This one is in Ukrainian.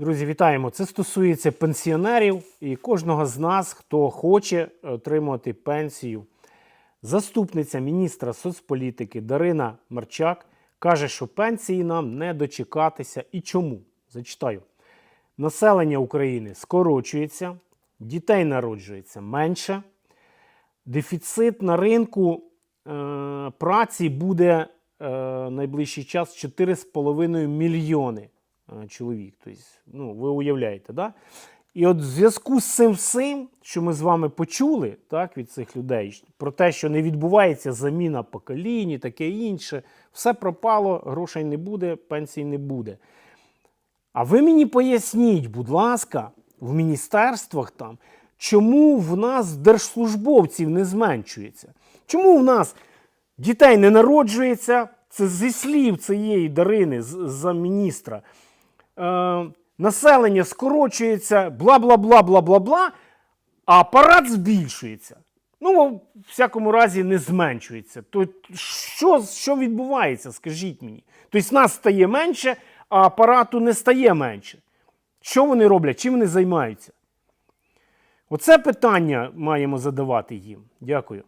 Друзі, вітаємо! Це стосується пенсіонерів і кожного з нас, хто хоче отримувати пенсію. Заступниця міністра соцполітики Дарина Марчак каже, що пенсії нам не дочекатися. І чому? Зачитаю. Населення України скорочується, дітей народжується менше, дефіцит на ринку е, праці буде е, найближчий час 4,5 мільйони чоловік. Тобто, ну, ви уявляєте, да? І от в зв'язку з цим всім, що ми з вами почули так, від цих людей, про те, що не відбувається заміна поколінь, і таке інше, все пропало, грошей не буде, пенсій не буде. А ви мені поясніть, будь ласка, в міністерствах там, чому в нас держслужбовців не зменшується? Чому в нас дітей не народжується? Це зі слів цієї Дарини, за міністра. Е, населення скорочується, бла бла бла бла бла бла, а апарат збільшується. Ну, в всякому разі, не зменшується. То що, що відбувається, скажіть мені? Тобто нас стає менше, а апарату не стає менше. Що вони роблять? Чим вони займаються? Оце питання маємо задавати їм. Дякую.